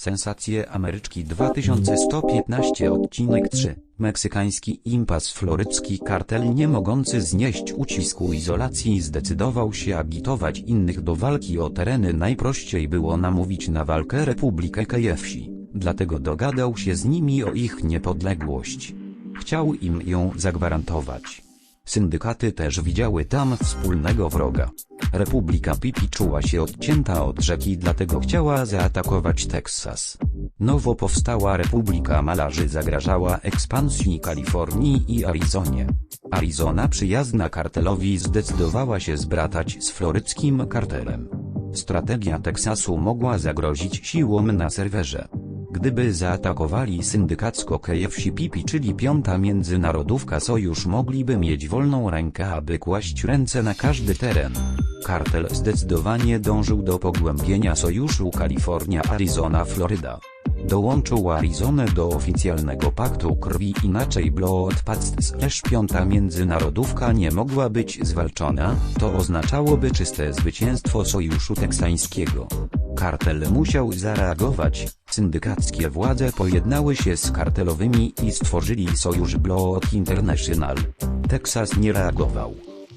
Sensacje Ameryczki 2115 odcinek 3 Meksykański impas florycki kartel nie mogący znieść ucisku izolacji zdecydował się agitować innych do walki o tereny najprościej było namówić na walkę Republikę Kejewsi, dlatego dogadał się z nimi o ich niepodległość. Chciał im ją zagwarantować. Syndykaty też widziały tam wspólnego wroga. Republika Pipi czuła się odcięta od rzeki dlatego chciała zaatakować Teksas. Nowo powstała Republika Malarzy zagrażała ekspansji Kalifornii i Arizonie. Arizona przyjazna kartelowi zdecydowała się zbratać z floryckim kartelem. Strategia Teksasu mogła zagrozić siłom na serwerze. Gdyby zaatakowali syndykacko KFC Pipi czyli piąta międzynarodówka sojusz mogliby mieć wolną rękę aby kłaść ręce na każdy teren. Kartel zdecydowanie dążył do pogłębienia sojuszu Kalifornia-Arizona-Floryda. Dołączył Arizonę do oficjalnego paktu krwi inaczej Blood Pact slash piąta międzynarodówka nie mogła być zwalczona, to oznaczałoby czyste zwycięstwo sojuszu teksańskiego. Kartel musiał zareagować, syndykackie władze pojednały się z kartelowymi i stworzyli sojusz Blood International. Teksas nie reagował.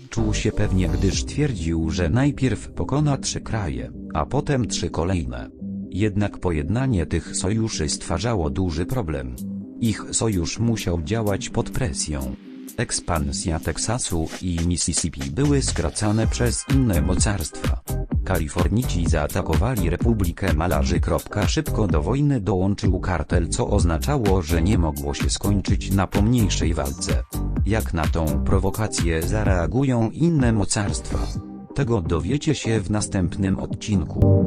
Czuł się pewnie gdyż twierdził, że najpierw pokona trzy kraje, a potem trzy kolejne. Jednak pojednanie tych sojuszy stwarzało duży problem. Ich sojusz musiał działać pod presją. Ekspansja Teksasu i Mississippi były skracane przez inne mocarstwa. Kalifornici zaatakowali Republikę Malarzy. Szybko do wojny dołączył kartel co oznaczało, że nie mogło się skończyć na pomniejszej walce. Jak na tą prowokację zareagują inne mocarstwa? Tego dowiecie się w następnym odcinku.